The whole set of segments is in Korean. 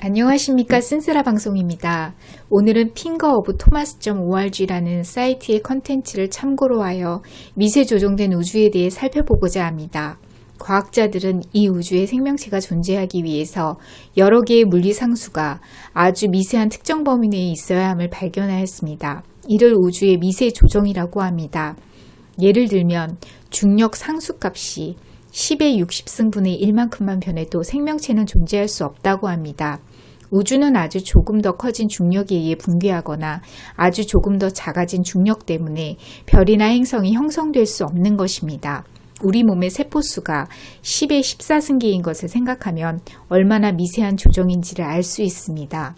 안녕하십니까 쓴스라 방송입니다. 오늘은 핑거 오브 토마스.org라는 사이트의 컨텐츠를 참고로 하여 미세 조정된 우주에 대해 살펴보고자 합니다. 과학자들은 이 우주에 생명체가 존재하기 위해서 여러 개의 물리 상수가 아주 미세한 특정 범위 내에 있어야 함을 발견하였습니다. 이를 우주의 미세 조정이라고 합니다. 예를 들면 중력 상수값이 10의 60승분의 1만큼만 변해도 생명체는 존재할 수 없다고 합니다. 우주는 아주 조금 더 커진 중력에 의해 붕괴하거나 아주 조금 더 작아진 중력 때문에 별이나 행성이 형성될 수 없는 것입니다. 우리 몸의 세포수가 10의 14승계인 것을 생각하면 얼마나 미세한 조정인지를 알 수 있습니다.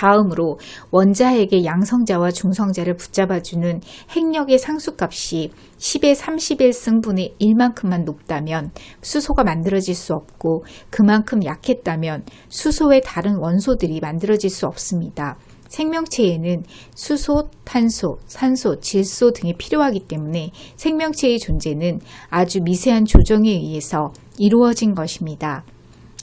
다음으로 원자핵의 양성자와 중성자를 붙잡아주는 핵력의 상수값이 10의 31승분의 1만큼만 높다면 수소가 만들어질 수 없고 그만큼 약했다면 수소의 다른 원소들이 만들어질 수 없습니다. 생명체에는 수소, 탄소, 산소, 질소 등이 필요하기 때문에 생명체의 존재는 아주 미세한 조정에 의해서 이루어진 것입니다.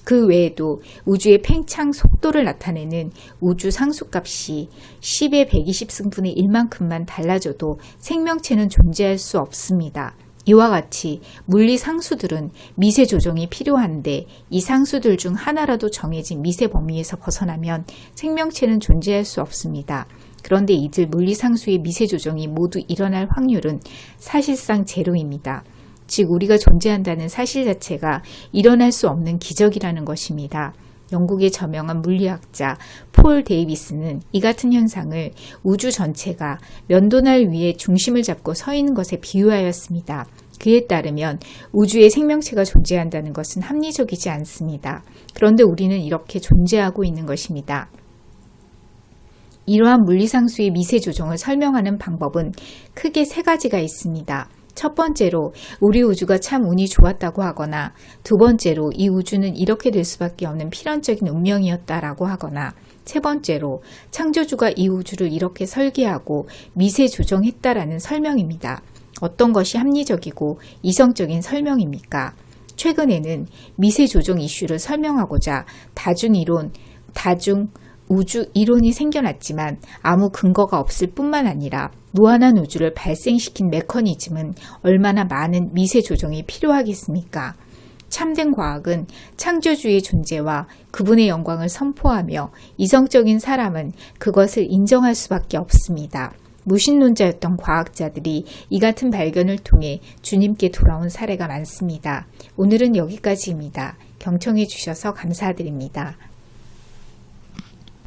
그 외에도 우주의 팽창 속도를 나타내는 우주 상수값이 10의 120승분의 1만큼만 달라져도 생명체는 존재할 수 없습니다. 이와 같이 물리 상수들은 미세 조정이 필요한데 이 상수들 중 하나라도 정해진 미세 범위에서 벗어나면 생명체는 존재할 수 없습니다. 그런데 이들 물리 상수의 미세 조정이 모두 일어날 확률은 사실상 제로입니다. 즉 우리가 존재한다는 사실 자체가 일어날 수 없는 기적이라는 것입니다. 영국의 저명한 물리학자 폴 데이비스는 이 같은 현상을 우주 전체가 면도날 위에 중심을 잡고 서 있는 것에 비유하였습니다. 그에 따르면 우주에 생명체가 존재한다는 것은 합리적이지 않습니다. 그런데 우리는 이렇게 존재하고 있는 것입니다. 이러한 물리상수의 미세 조정을 설명하는 방법은 크게 세 가지가 있습니다. 첫 번째로 우리 우주가 참 운이 좋았다고 하거나 두 번째로 이 우주는 이렇게 될 수밖에 없는 필연적인 운명이었다라고 하거나 세 번째로 창조주가 이 우주를 이렇게 설계하고 미세 조정했다라는 설명입니다. 어떤 것이 합리적이고 이성적인 설명입니까? 최근에는 미세 조정 이슈를 설명하고자 다중 이론, 다중 우주 이론이 생겨났지만 아무 근거가 없을 뿐만 아니라 무한한 우주를 발생시킨 메커니즘은 얼마나 많은 미세 조정이 필요하겠습니까? 참된 과학은 창조주의 존재와 그분의 영광을 선포하며 이성적인 사람은 그것을 인정할 수밖에 없습니다. 무신론자였던 과학자들이 이 같은 발견을 통해 주님께 돌아온 사례가 많습니다. 오늘은 여기까지입니다. 경청해 주셔서 감사드립니다.